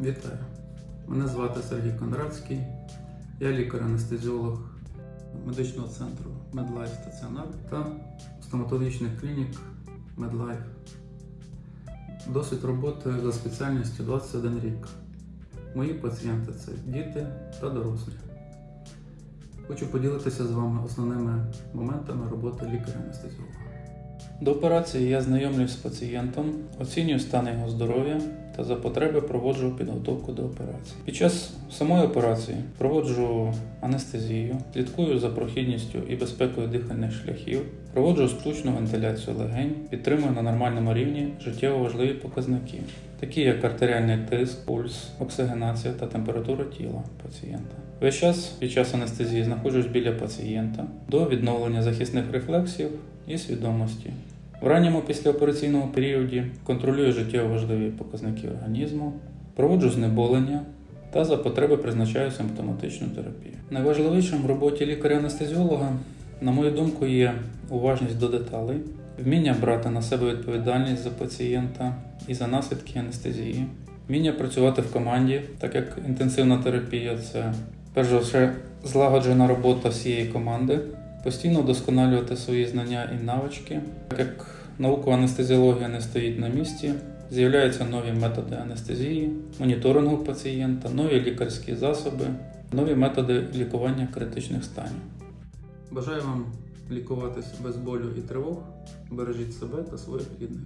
Вітаю! Мене звати Сергій Кондратський. Я лікар-анестезіолог медичного центру MedLife Стаціонар та стоматологічних клінік MedLife. Досвід роботи за спеціальністю 21 рік. Мої пацієнти це діти та дорослі. Хочу поділитися з вами основними моментами роботи лікаря-анестезіолога. До операції я знайомлюсь з пацієнтом, оцінюю стан його здоров'я та за потреби проводжу підготовку до операції. Під час самої операції проводжу анестезію, слідкую за прохідністю і безпекою дихальних шляхів, проводжу штучну вентиляцію легень, підтримую на нормальному рівні життєво важливі показники, такі як артеріальний тиск, пульс, оксигенація та температура тіла пацієнта. Весь час під час анестезії знаходжусь біля пацієнта до відновлення захисних рефлексів і свідомості. В ранньому післяопераційному періоді контролюю життєво важливі показники організму, проводжу знеболення та за потреби призначаю симптоматичну терапію. Найважливішим в роботі лікаря-анестезіолога, на мою думку, є уважність до деталей, вміння брати на себе відповідальність за пацієнта і за наслідки анестезії, вміння працювати в команді, так як інтенсивна терапія це перш за все злагоджена робота всієї команди постійно вдосконалювати свої знання і навички. Так як наукова анестезіологія не стоїть на місці, з'являються нові методи анестезії, моніторингу пацієнта, нові лікарські засоби, нові методи лікування критичних станів. Бажаю вам лікуватись без болю і тривог. Бережіть себе та своїх рідних.